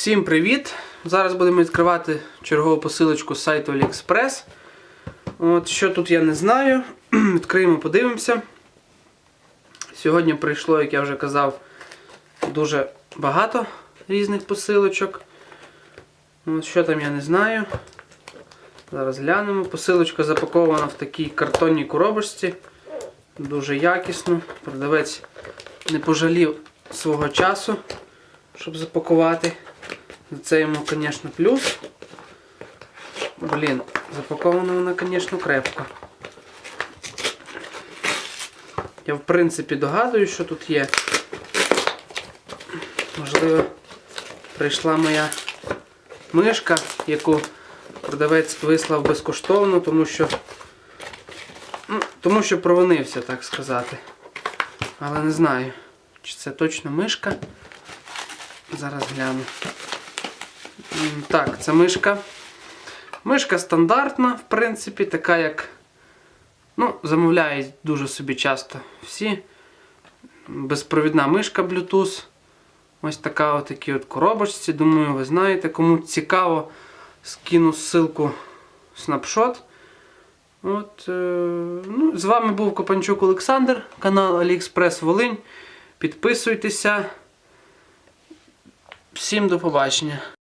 Всім привіт! Зараз будемо відкривати чергову посилочку з сайту AliExpress. От, що тут я не знаю. Відкриємо, подивимося. Сьогодні прийшло, як я вже казав, дуже багато різних посилочок. От, що там я не знаю. Зараз глянемо. Посилочка запакована в такій картонній коробочці. Дуже якісно. Продавець не пожалів свого часу, щоб запакувати. Це йому, звісно, плюс. Блін, запакована вона, звісно, крепко. Я, в принципі, догадую, що тут є. Можливо, прийшла моя мишка, яку продавець вислав безкоштовно, тому що. Ну, тому що провинився, так сказати. Але не знаю, чи це точно мишка. Зараз гляну. Так, це мишка. Мишка стандартна, в принципі, така як. Ну, замовляють дуже собі часто всі. Безпровідна мишка Bluetooth. Ось така от такі от коробочці. Думаю, ви знаєте. Кому цікаво, скину ссылку снапшот. От, е, ну, з вами був Копанчук Олександр, канал AliExpress Волинь. Підписуйтеся. Всім до побачення.